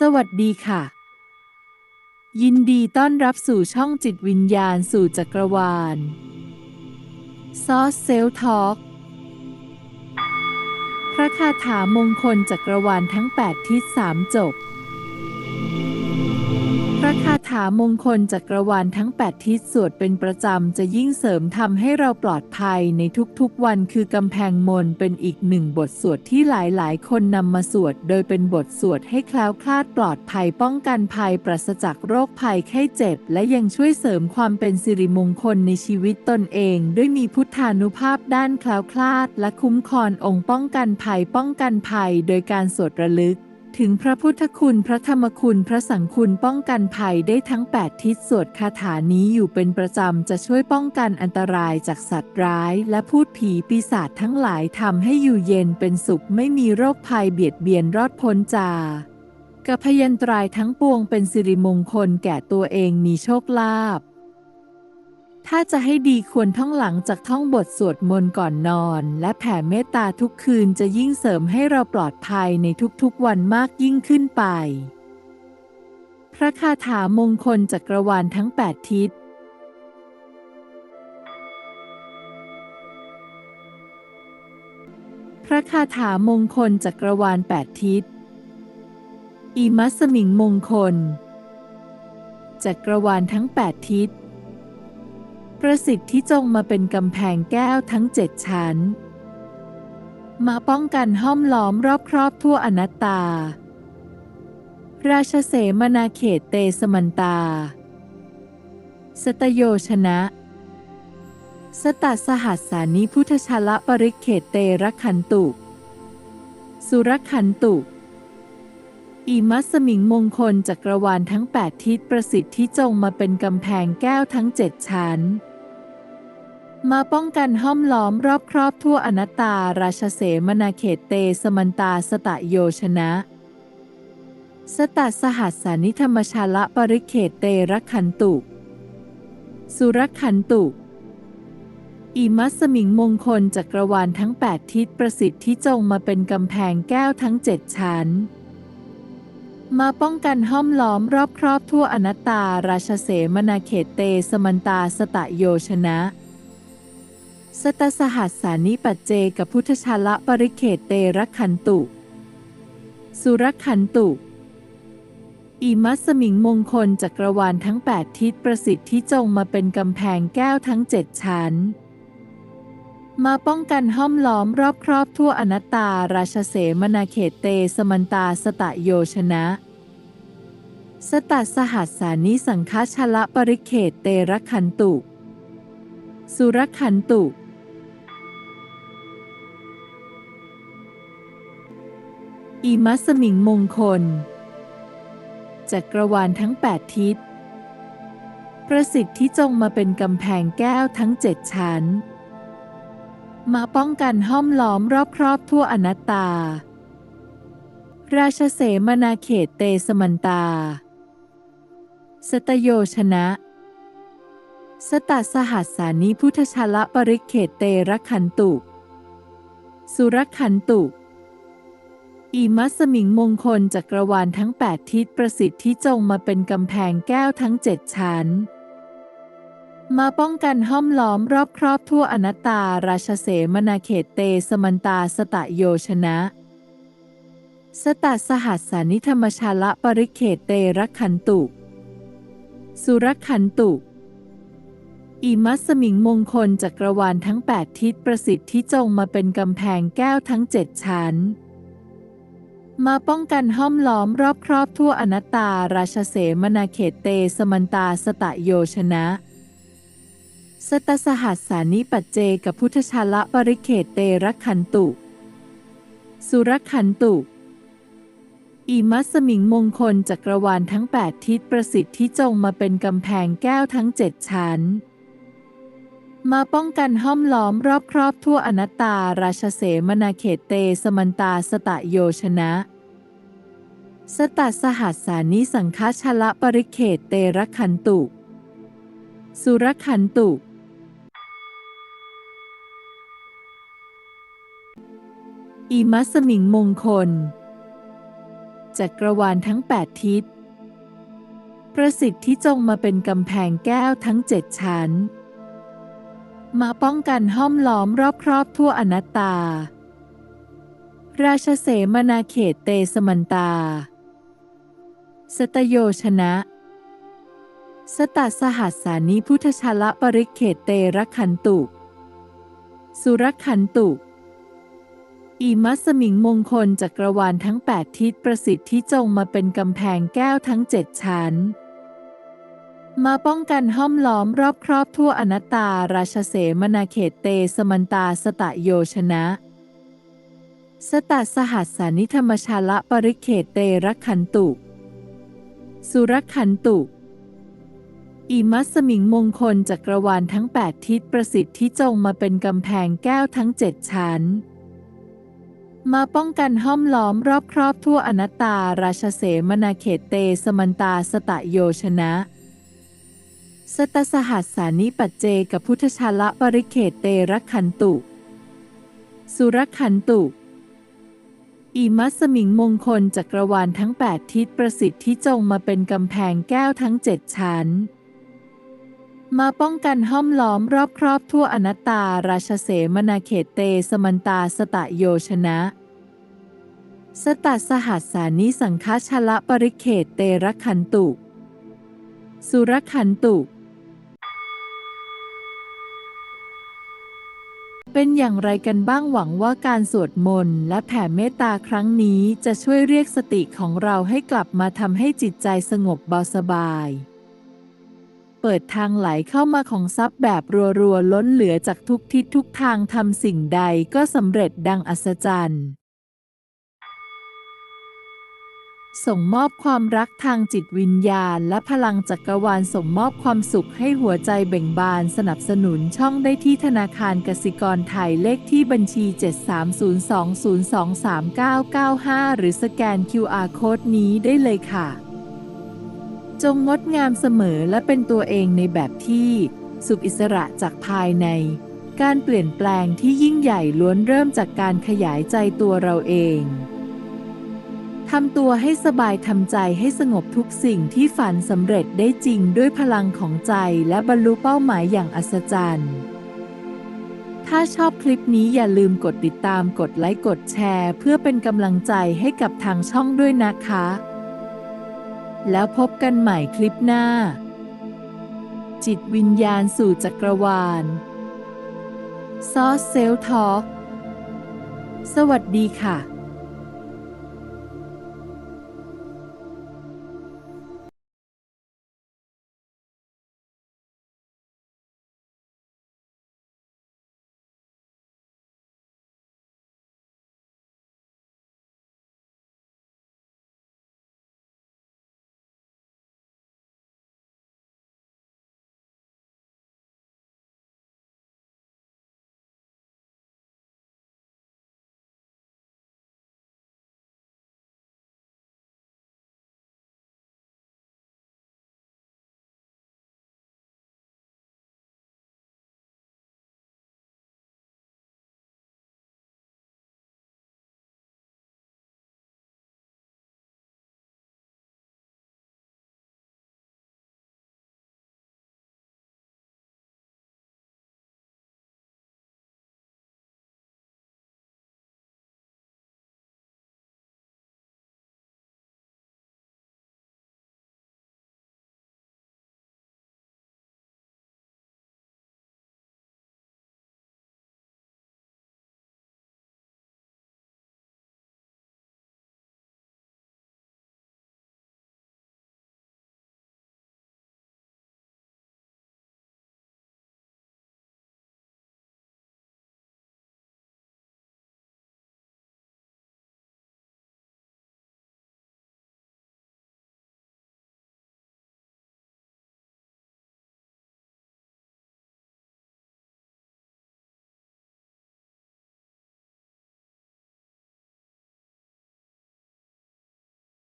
สวัสดีค่ะ ยินดีต้อนรับสู่ช่องจิตวิญญาณสู่จักรวาลซอสเซลทอกพระคาถามงคลจักรวาลทั้ง 8 ทิศสามจบ ระคาถามงคลจักรวาลทั้ง 8 ทิศสวดเป็นประจำ จะยิ่งเสริมทำให้เราปลอดภัยในทุกๆวันคือกำแพงมนเป็นอีกหนึ่งบทสวดที่หลายๆ คนนำมาสวด โดยเป็นบทสวดให้แคล้วคลาดปลอดภัยป้องกันภัยปราศจากโรคภัยไข้เจ็บ และยังช่วยเสริมความเป็นสิริมงคลในชีวิตตนเอง ด้วยมีพุทธานุภาพด้านแคล้วคลาด และคุ้มครององค์ป้องกันภัยป้องกันภัย โดยการสวดระลึก ถึงพระพุทธคุณพระธรรมคุณพระสังคุณป้องกันภัยได้ทั้ง 8 ทิศสวดคาถานี้อยู่เป็นประจำ จะช่วยป้องกันอันตรายจากสัตว์ร้าย และพูดผีปีศาจทั้งหลายทำให้อยู่เย็นเป็นสุขไม่มีโรคภัยเบียดเบียนรอดพ้นจากพยันตรายทั้งปวงเป็นสิริมงคลแก่ตัวเองมีโชคลาภ ถ้าจะให้ดีควรท่องหลังจากท่องบทสวดมนต์ก่อนนอน และแผ่เมตตาทุกคืนจะยิ่งเสริมให้เราปลอดภัยในทุกๆวันมากยิ่งขึ้นไป พระคาถามงคลจักรวาลทั้ง 8 ทิศพระคาถามงคลจักรวาล 8 ทิศ อิมัสมิงมงคล จักรวาลทั้ง 8 ทิศ ประสิทธิ์ที่จงมาเป็นกำแพงแก้วทั้งเจ็ดชั้น มาป้องกันห้อมล้อมรอบครอบทั่วอนัตตา ราชเสมนาเขตเตสมันตา สตโยชนะ สตัสหัสสานิพุทธชาละปริเขตเตรขันตุ สุรขันตุ อิมัสมิงมงคลจักรวาลทั้ง 8 ทิศประสิทธิ์ที่จงมาเป็นกำแพงแก้วทั้ง 7 ชั้น มาป้องกันห้อมล้อมรอบครอบทั่วอนัตตาราชเสมนาเขตเตสมันตาสตะโยชนะ สตัสหัสสานิธรรมชาละปริเขตเตรขันตุ สุรขันตุอิมัสมิงมงคลจักรวาลทั้ง 8 ทิศประสิทธิ์ที่จงมาเป็นกำแพงแก้วทั้ง 7 ชั้น มาป้องกันห้อมล้อมรอบครอบทั่วอนัตตา ราชเสมนาเขตเตสมันตาสตะโยชนะ สตสหัสสานิปัจเจกับพุทธชาละปริเขตเตรักขันตุ สุรขันตุ อิมัสมิงมงคลจักรวาลทั้ง 8 ทิศประสิทธิ์ที่จงมาเป็นกำแพงแก้วทั้ง 7 ชั้น มาป้องกันห้อมล้อมรอบครอบทั่วอนัตตาราชเสมนาเขตเตสมันตาสตะโยชนะ สตัสหัสสานิสังฆชละปริเขตเตรขันตุ สุรขันตุ อิมัสมิงมงคล จักรวาลทั้ง 8 ทิศ ประสิทธิ์ที่จงมาเป็นกำแพงแก้วทั้ง7ชั้น มาป้องกันห้อมล้อมรอบครอบทั่วอนัตตา ราชเสมนาเขตเตสมันตา สตโยชนะ สตัสหัสสานิพุทธชาละปริเขตเตรขันตุ สุรขันตุอิมัสมิงมงคลจักรวาลทั้ง 8 ทิศประสิทธิ์ที่จงมาเป็นกำแพงแก้วทั้ง7ชั้น มาป้องกันห้อมล้อมรอบครอบทั่วอนัตตาราชเสมนาเขตเตสมันตาสตะโยชนะ สตัสหัสสานิธรรมชาละปริเขตเตรขันตุ สุรขันตุอิมัสมิงมงคลจักรวาลทั้ง 8 ทิศประสิทธิ์ที่จงมาเป็นกำแพงแก้วทั้ง7ชั้น มาป้องกันห้อมล้อมรอบครอบทั่วอนัตตาราชเสมนาเขตเตสมันตาสตะโยชนะ สตสหัสสานิปัจเจกับพุทธชาละปริเขตเตรขันตุ สุรขันตุ อิมัสมิงมงคลจักรวาลทั้ง 8 ทิศประสิทธิ์ที่จงมาเป็นกำแพงแก้วทั้ง7ชั้น มาป้องกันห้อมล้อมรอบครอบทั่วอนัตตาราชเสมนาเขตเตสมันตาสตะโยชนะ สตัสหัสสานิสังฆชละปริเขตเตรขันตุสุรขันตุ อิมัสมิงมงคล จักรวาลทั้งแปดทิศ ประสิทธิ์ที่จงมาเป็นกำแพงแก้วทั้งเจ็ดชั้น มาป้องกันห้อมล้อมรอบครอบทั่วอนัตตา ราชเสมนาเขตเตสมันตา สตโยชนะ สตัสสหัสสานิพุทธชาละปริเขตเตระขันตุ สุรขันตุ อีมัสมิงมงคลจักรวาลทั้งแปดทิศประสิทธิ์ที่จงมาเป็นกำแพงแก้วทั้งเจ็ดชั้น มาป้องกันห้อมล้อมรอบครอบทั่วอนัตตาราชเสมนาเขตเตสมันตาสตะโยชนะ สตัสหัสสานิธรรมชาละปริเขตเตระขันตุ สุรขันตุอีมัสมิงมงคลจักรวาลทั้งแปดทิศประสิทธิ์ที่จงมาเป็นกำแพงแก้วทั้งเจ็ดชั้น มาป้องกันห้อมล้อมรอบครอบทั่วอนัตตาราชเสมนาเขตเตสมันตาสตะโยชนะ สตสหัสสานิปัจเจกับพุทธชาละปริเขตเตระขันตุ สุรขันตุอีมัสมิงมงคลจักรวาลทั้งแปดทิศประสิทธิ์ที่จงมาเป็นกำแพงแก้วทั้งเจ็ดชั้น มาป้องกันห้อมล้อมรอบครอบทั่วอนัตตาราชเสมนาเขตเตสมันตาสตะโยชนะ สตัสหัสสานิสังฆชละปริเขตเตระขันตุ สุรขันตุ เป็นอย่างไรกันบ้างหวังว่าการสวดมนต์และแผ่เมตตาครั้งนี้จะช่วยเรียกสติของเราให้กลับมาทำให้จิตใจสงบเบาสบาย เปิดทางไหลเข้ามาของทรัพย์แบบรัวๆ ล้นเหลือจากทุกทิศทุกทางทำสิ่งใดก็สำเร็จดังอัศจรรย์ ส่งมอบความรักทางจิตวิญญาณ และพลังจักรวาลส่งมอบความสุขให้หัวใจเบ่งบานสนับสนุนช่องได้ที่ธนาคารกสิกรไทยเลขที่บัญชี 7302023995 หรือสแกน QR โค้ดนี้ได้เลยค่ะ จงงดงามเสมอและเป็นตัวเองในแบบที่สุขอิสระจากภายใน การเปลี่ยนแปลงที่ยิ่งใหญ่ล้วนเริ่มจากการขยายใจตัวเราเองทำตัวให้สบายทำใจให้สงบทุกสิ่งที่ฝันสำเร็จได้จริงด้วยพลังของใจและบรรลุเป้าหมายอย่างอัศจรรย์ ถ้าชอบคลิปนี้อย่าลืมกดติดตามกดไลค์กดแชร์ เพื่อเป็นกำลังใจให้กับทางช่องด้วยนะคะ แล้วพบกันใหม่คลิปหน้า จิตวิญญาณสู่จักรวาลซอสเซลทอกสวัสดีค่ะ